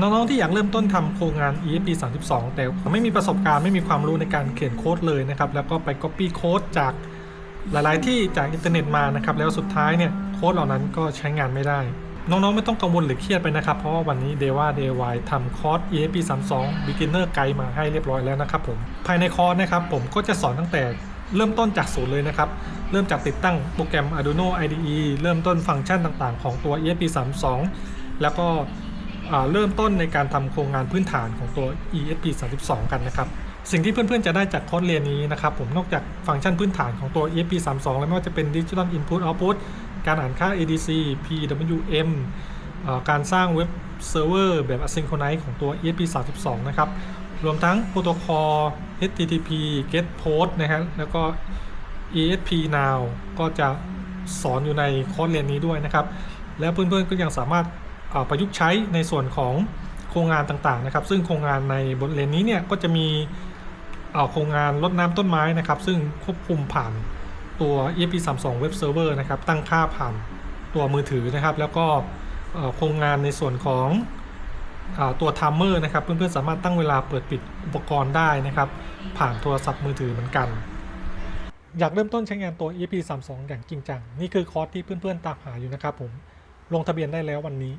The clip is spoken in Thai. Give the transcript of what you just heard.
น้องๆที่อยากเริ่มต้นทำโครงงาน ESP 32 แต่ไม่มีประสบการณ์ไม่มีความรู้ในการเขียนโค้ดเลยนะครับ แล้วก็ไป Copy โค้ดจากหลายๆ ที่จากอินเทอร์เน็ตมานะครับ แล้วสุดท้ายเนี่ยโค้ดเหล่านั้นก็ใช้งานไม่ได้ น้องๆ ไม่ต้องกังวลหรือเครียดไปนะครับ เพราะว่าวันนี้ d e v a DIY ทำคอร์ส ESP 32 Beginner Guide มาให้เรียบร้อยแล้วนะครับผม ภายในคอร์สนะครับผมก็จะสอนตั้งแต่เริ่มต้นจากศูนย์เลยนะครับ เริ่มจากติดตั้งโปรแกรม Arduino IDE เริ่มต้นฟังก์ชันต่างๆ ของตัว ESP 32 แล้วก็ เริ่มต้นในการทำโครงงานพื้นฐานของตัว ESP 32กันนะครับ สิ่งที่เพื่อนๆจะได้จากคอร์สเรียนนี้นะครับผมนอกจากฟังก์ชันพื้นฐานของตัว ESP 32แล้วไม่ว่าจะเป็น Digital Input Output การอ่านค่า ADC PWM การสร้างเว็บเซิร์ฟเวอร์แบบ Asynchronous ของตัว ESP 32นะครับ รวมทั้งโปรโตคอล HTTP GET POST นะฮะแล้วก็ ESP Now ก็จะสอนอยู่ในคอร์สเรียนนี้ด้วยนะครับ แล้วเพื่อนๆก็ยังสามารถ ประยุกต์ใช้ในส่วนของโครงงานต่างๆนะครับ ซึ่งโครงงานในบทเรียนนี้เนี่ยก็จะมีโครงงานรดน้ำต้นไม้นะครับ ซึ่งควบคุมผ่านตัว ESP 32 Web Server นะครับ ตั้งค่าผ่านตัวมือถือนะครับ แล้วก็โครงงานในส่วนของอตัวไทม์เมอร์นะครับ เพื่อนๆสามารถตั้งเวลาเปิดปิดอุปกรณ์ได้นะครับ ผ่านโทรศัพท์มือถือเหมือนกัน อยากเริ่มต้นใช้งานตัว EP 32อย่างจริงจัง นี่คือคอร์สที่เพื่อนๆตามหาอยู่นะครับผม ลงทะเบียนได้แล้ววันนี้